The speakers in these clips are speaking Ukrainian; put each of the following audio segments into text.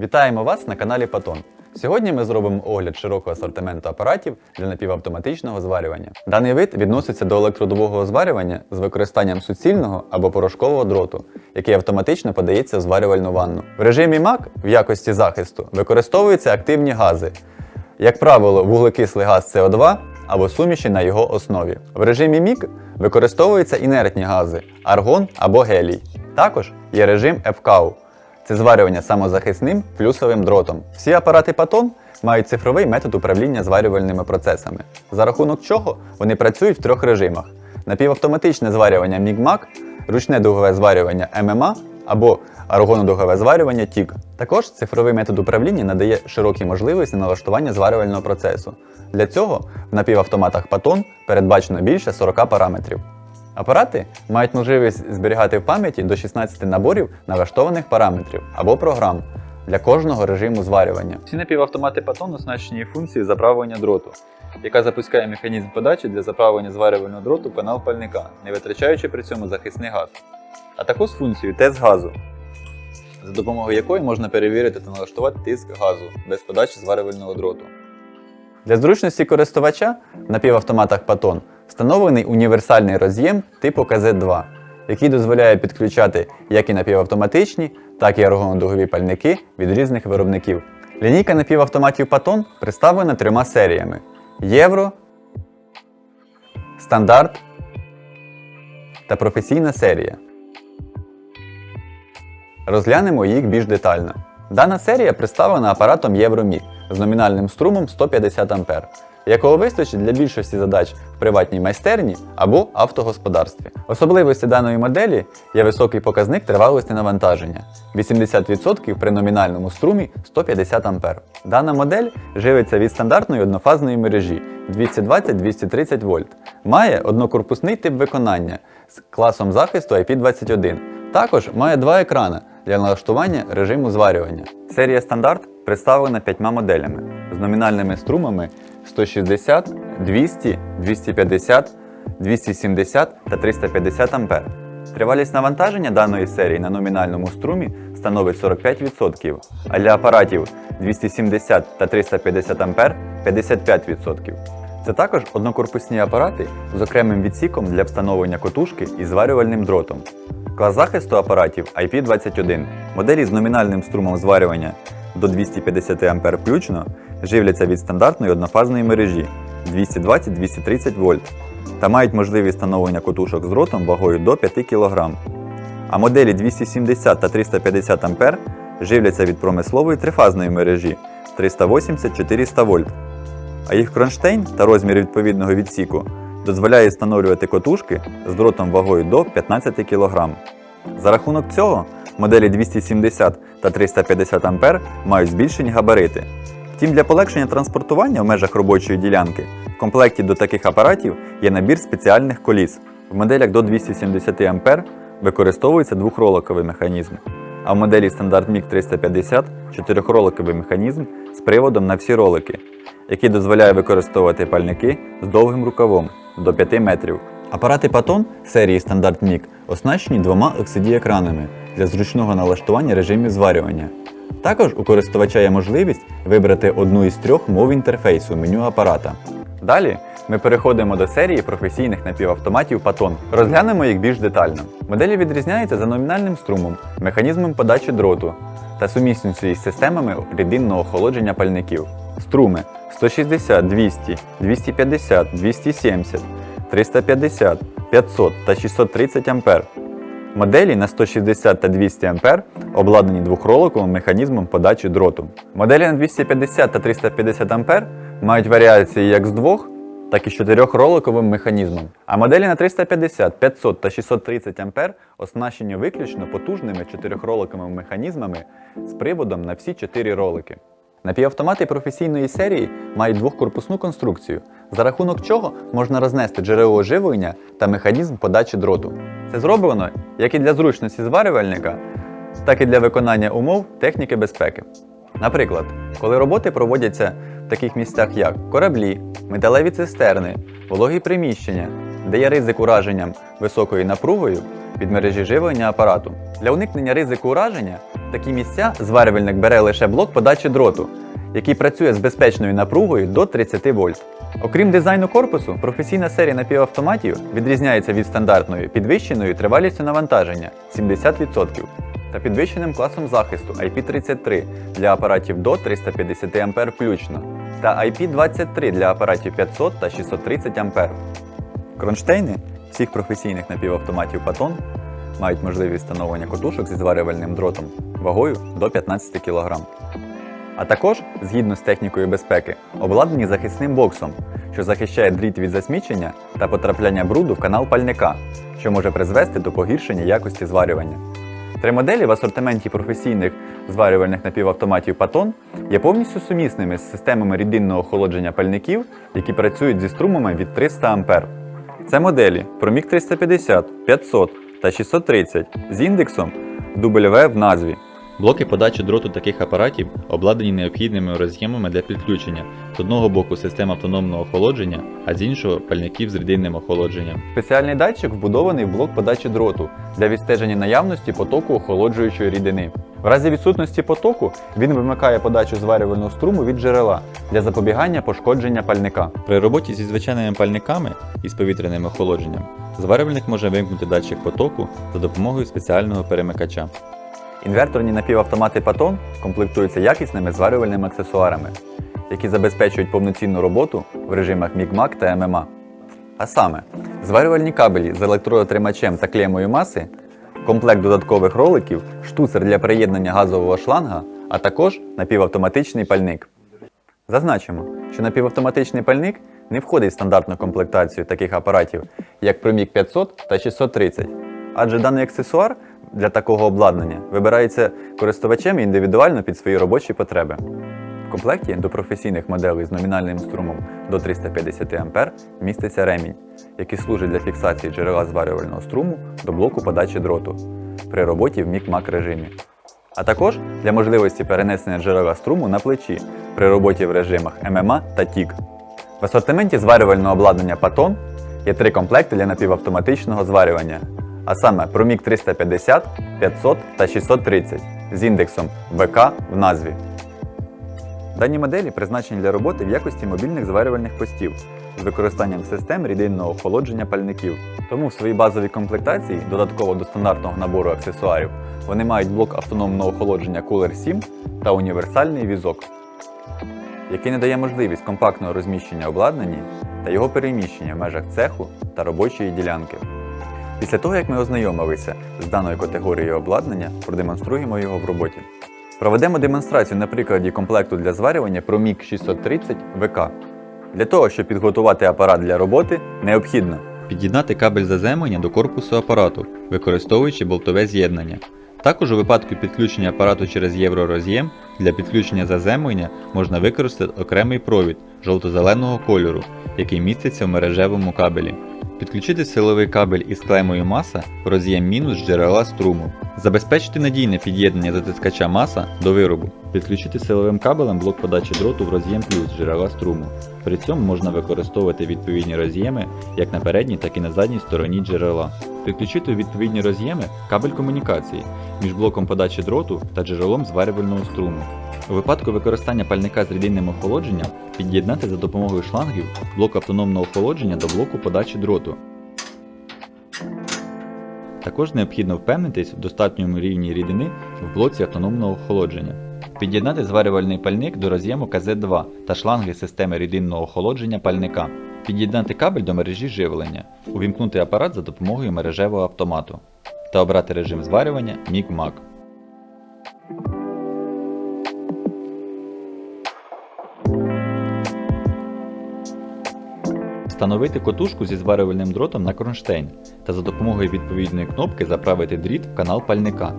Вітаємо вас на каналі Патон. Сьогодні ми зробимо огляд широкого асортименту апаратів для напівавтоматичного зварювання. Даний вид відноситься до електродового зварювання з використанням суцільного або порошкового дроту, який автоматично подається в зварювальну ванну. В режимі MAC в якості захисту використовуються активні гази, як правило, вуглекислий газ СО2 або суміші на його основі. В режимі МІК використовуються інертні гази аргон або гелій. Також є режим FKU це зварювання самозахисним плюсовим дротом. Всі апарати Патон мають цифровий метод управління зварювальними процесами, за рахунок чого вони працюють в трьох режимах: напівавтоматичне зварювання MIG-MAC, ручне дугове зварювання MMA або аргонодугове зварювання TIG. Також цифровий метод управління надає широкі можливості налаштування зварювального процесу. Для цього в напівавтоматах Патон передбачено більше 40 параметрів. Апарати мають можливість зберігати в пам'яті до 16 наборів налаштованих параметрів або програм для кожного режиму зварювання. Всі напівавтомати Патон оснащені функцією заправлення дроту, яка запускає механізм подачі для заправлення зварювального дроту канал пальника, не витрачаючи при цьому захисний газ, а також функцію тест газу, за допомогою якої можна перевірити та налаштувати тиск газу без подачі зварювального дроту. Для зручності користувача в напівавтоматах Патон встановлений універсальний роз'єм типу КЗ2, який дозволяє підключати як і напівавтоматичні, так і аргонодугові пальники від різних виробників. Лінійка напівавтоматів Патон представлена трьома серіями: Євро, Стандарт та професійна серія. Розглянемо їх більш детально. Дана серія представлена апаратом EuroMig з номінальним струмом 150 А, якого вистачить для більшості задач в приватній майстерні або автогосподарстві. Особливості даної моделі є високий показник тривалості навантаження 80% при номінальному струмі 150 А. Дана модель живиться від стандартної однофазної мережі 220-230 вольт. Має однокорпусний тип виконання з класом захисту IP21. Також має два екрани для налаштування режиму зварювання. Серія стандарт представлена п'ятьма моделями з номінальними струмами 160, 200, 250, 270 та 350 А. Тривалість навантаження даної серії на номінальному струмі становить 45%, а для апаратів 270 та 350 А 55%. Це також однокорпусні апарати з окремим відсіком для встановлення котушки і зварювальним дротом. Клас захисту апаратів IP21. Моделі з номінальним струмом зварювання до 250 А включно живляться від стандартної однофазної мережі 220-230 вольт та мають можливість встановлення котушок з дротом вагою до 5 кг. А моделі 270 та 350 А живляться від промислової трифазної мережі 380-400 вольт. А їх кронштейн та розмір відповідного відсіку дозволяє встановлювати котушки з дротом вагою до 15 кг. За рахунок цього моделі 270 та 350 А мають збільшені габарити. Втім, для полегшення транспортування в межах робочої ділянки в комплекті до таких апаратів є набір спеціальних коліс. В моделях до 270 А використовується двохроликовий механізм, а в моделі стандарт MiG 350 чотирьохроликовий механізм з приводом на всі ролики, який дозволяє використовувати пальники з довгим рукавом до 5 метрів. Апарати Патон серії стандарт MiG оснащені двома LCD-екранами для зручного налаштування режимів зварювання. Також у користувача є можливість вибрати одну із трьох мов інтерфейсу меню апарата. Далі ми переходимо до серії професійних напівавтоматів Патон. Розглянемо їх більш детально. Моделі відрізняються за номінальним струмом, механізмом подачі дроту та сумісністю із системами рідинного охолодження пальників. Струми 160, 200, 250, 270, 350, 500 та 630 А. Моделі на 160 та 200 А обладнані двохроликовим механізмом подачі дроту. Моделі на 250 та 350 А мають варіації як з двох, так і з чотирьохроликовим механізмом. А моделі на 350, 500 та 630 А оснащені виключно потужними чотирьохроликовими механізмами з приводом на всі чотири ролики. Напівавтомати професійної серії мають двохкорпусну конструкцію, за рахунок чого можна рознести джерело живлення та механізм подачі дроту. Це зроблено як і для зручності зварювальника, так і для виконання умов техніки безпеки. Наприклад, коли роботи проводяться в таких місцях, як кораблі, металеві цистерни, вологі приміщення, де є ризик ураження високою напругою від мережі живлення апарату. Для уникнення ризику ураження В такі місця зварювальник бере лише блок подачі дроту, який працює з безпечною напругою до 30 вольт. Окрім дизайну корпусу, професійна серія напівавтоматів відрізняється від стандартної підвищеною тривалістю навантаження 70% та підвищеним класом захисту IP33 для апаратів до 350 А включно та IP23 для апаратів 500 та 630 А. Кронштейни всіх професійних напівавтоматів Патон мають можливість встановлення котушок зі зварювальним дротом вагою до 15 кг. А також, згідно з технікою безпеки, обладнані захисним боксом, що захищає дріт від засмічення та потрапляння бруду в канал пальника, що може призвести до погіршення якості зварювання. Три моделі в асортименті професійних зварювальних напівавтоматів Патон є повністю сумісними з системами рідинного охолодження пальників, які працюють зі струмами від 300 А. Це моделі Promig 350, 500 та 630 з індексом W в назві. Блоки подачі дроту таких апаратів обладнані необхідними роз'ємами для підключення. З одного боку система автономного охолодження, а з іншого пальників з рідинним охолодженням. Спеціальний датчик вбудований в блок подачі дроту для відстеження наявності потоку охолоджуючої рідини. В разі відсутності потоку він вимикає подачу зварювального струму від джерела для запобігання пошкодження пальника. При роботі зі звичайними пальниками із повітряним охолодженням зварювальник може вимкнути датчик потоку за допомогою спеціального перемикача. Інверторні напівавтомати Патон комплектуються якісними зварювальними аксесуарами, які забезпечують повноцінну роботу в режимах MIG-MAG та MMA. А саме, зварювальні кабелі з електродотримачем та клемою маси, комплект додаткових роликів, штуцер для приєднання газового шланга, а також напівавтоматичний пальник. Зазначимо, що напівавтоматичний пальник не входить в стандартну комплектацію таких апаратів, як Promig 500 та 630, адже даний аксесуар для такого обладнання вибирається користувачем індивідуально під свої робочі потреби. В комплекті до професійних моделей з номінальним струмом до 350 А міститься ремінь, який служить для фіксації джерела зварювального струму до блоку подачі дроту при роботі в мік-мак режимі а також для можливості перенесення джерела струму на плечі при роботі в режимах ММА та ТІК. В асортименті зварювального обладнання Патон є три комплекти для напівавтоматичного зварювання, а саме Promig 350, 500 та 630 з індексом ВК в назві. Дані моделі призначені для роботи в якості мобільних зварювальних постів з використанням систем рідинного охолодження пальників. Тому в своїй базовій комплектації, додатково до стандартного набору аксесуарів, вони мають блок автономного охолодження Cooler 7 та універсальний візок, який надає можливість компактного розміщення обладнання та його переміщення в межах цеху та робочої ділянки. Після того, як ми ознайомилися з даною категорією обладнання, продемонструємо його в роботі. Проведемо демонстрацію на прикладі комплекту для зварювання Promig 630 ВК. Для того, щоб підготувати апарат для роботи, необхідно під'єднати кабель заземлення до корпусу апарату, використовуючи болтове з'єднання. Також у випадку підключення апарату через євророз'єм для підключення заземлення можна використати окремий провід жовто-зеленого кольору, який міститься в мережевому кабелі. Підключити силовий кабель із клемою маса в роз'єм мінус джерела струму. Забезпечити надійне під'єднання затискача маса до виробу. Підключити силовим кабелем блок подачі дроту в роз'єм плюс джерела струму. При цьому можна використовувати відповідні роз'єми як на передній, так і на задній стороні джерела. Підключити відповідні роз'єми кабель комунікації між блоком подачі дроту та джерелом зварювального струму. У випадку використання пальника з рідинним охолодженням під'єднати за допомогою шлангів блок автономного охолодження до блоку подачі дроту. Також необхідно впевнитись в достатньому рівні рідини в блоці автономного охолодження. Під'єднати зварювальний пальник до роз'єму КЗ2 та шланги системи рідинного охолодження пальника. Під'єднати кабель до мережі живлення. Увімкнути апарат за допомогою мережевого автомату. Та обрати режим зварювання MIG-MAG. Встановити котушку зі зварювальним дротом на кронштейн та за допомогою відповідної кнопки заправити дріт в канал пальника.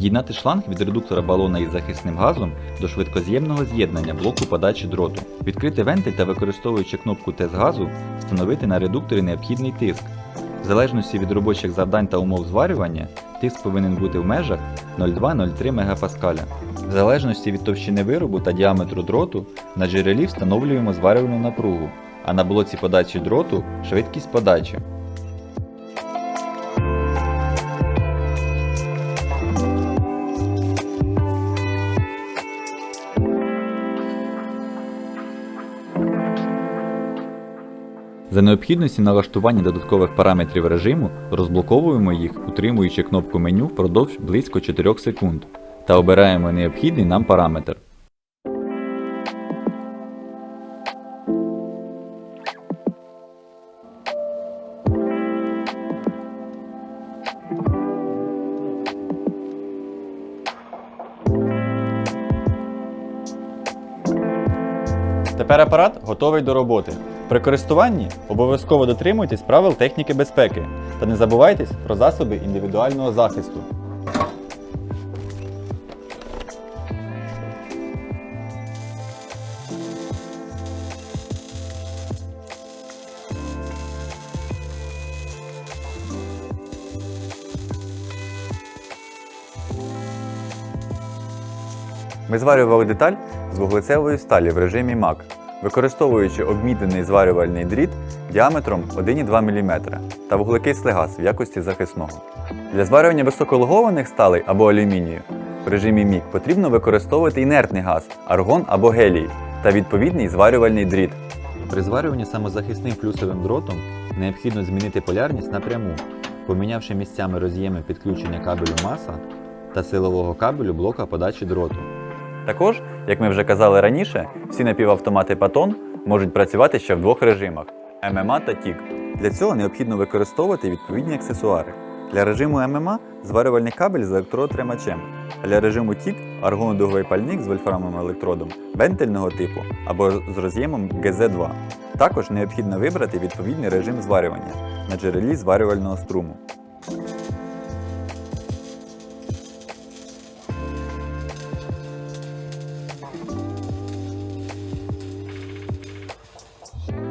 Під'єднати шланг від редуктора балона із захисним газом до швидкоз'ємного з'єднання блоку подачі дроту. Відкрити вентиль та використовуючи кнопку тест газу, встановити на редукторі необхідний тиск. В залежності від робочих завдань та умов зварювання, тиск повинен бути в межах 0,2-0,3 МПа. В залежності від товщини виробу та діаметру дроту на джерелі встановлюємо зварювальну напругу, а на блоці подачі дроту швидкість подачі. За необхідності налаштування додаткових параметрів режиму розблоковуємо їх, утримуючи кнопку меню впродовж близько 4 секунд та обираємо необхідний нам параметр. Тепер апарат готовий до роботи. При користуванні обов'язково дотримуйтесь правил техніки безпеки та не забувайтесь про засоби індивідуального захисту. Ми зварювали деталь з вуглецевої сталі в режимі MAC, використовуючи обмідений зварювальний дріт діаметром 1,2 мм та вуглекислий газ в якості захисного. Для зварювання високологованих сталей або алюмінію в режимі MIG потрібно використовувати інертний газ, аргон або гелій та відповідний зварювальний дріт. При зварюванні самозахисним плюсовим дротом необхідно змінити полярність напряму, помінявши місцями роз'єми підключення кабелю маса та силового кабелю блока подачі дроту. Також, як ми вже казали раніше, всі напівавтомати Patton можуть працювати ще в двох режимах ММА та TIG. Для цього необхідно використовувати відповідні аксесуари. Для режиму ММА зварювальний кабель з електротримачем, а для режиму TIG аргонодуговий пальник з вольфрамовим електродом вентильного типу або з роз'ємом GZ2. Також необхідно вибрати відповідний режим зварювання на джерелі зварювального струму.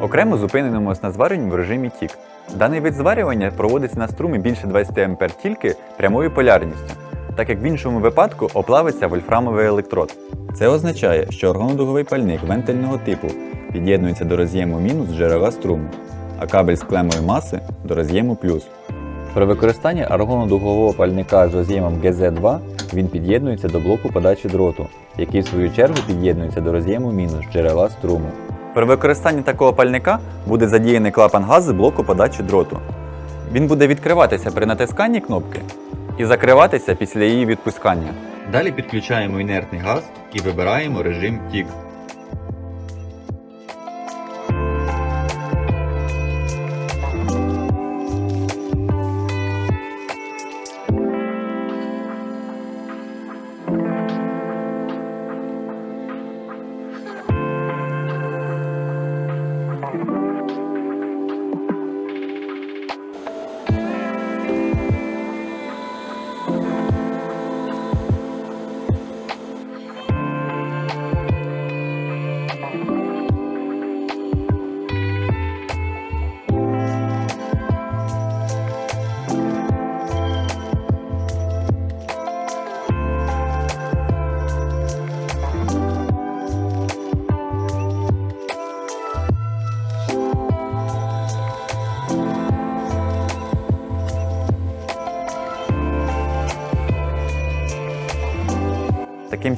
Окремо зупинимось на зварюванні в режимі TIG. Даний вид зварювання проводиться на струмі більше 20 А тільки прямою полярністю, так як в іншому випадку оплавиться вольфрамовий електрод. Це означає, що органодуговий пальник вентильного типу під'єднується до роз'єму мінус джерела струму, а кабель з клемою маси до роз'єму плюс. При використанні аргонодугового пальника з роз'ємом GZ2 він під'єднується до блоку подачі дроту, який в свою чергу під'єднується до роз'єму мінус джерела струму. При використанні такого пальника буде задіяний клапан газу блоку подачі дроту. Він буде відкриватися при натисканні кнопки і закриватися після її відпускання. Далі підключаємо інертний газ і вибираємо режим TIG.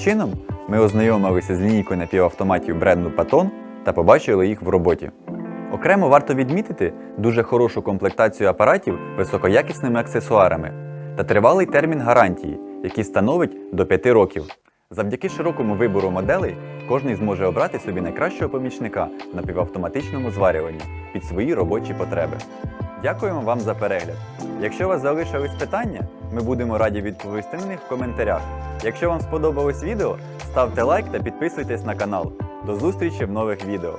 Чином, ми ознайомилися з лінійкою напівавтоматів бренду Patton та побачили їх в роботі. Окремо варто відмітити дуже хорошу комплектацію апаратів високоякісними аксесуарами та тривалий термін гарантії, який становить до 5 років. Завдяки широкому вибору моделей кожний зможе обрати собі найкращого помічника в напівавтоматичному зварюванні під свої робочі потреби. Дякуємо вам за перегляд. Якщо у вас залишились питання, ми будемо раді відповісти на них в коментарях. Якщо вам сподобалось відео, ставте лайк та підписуйтесь на канал. До зустрічі в нових відео.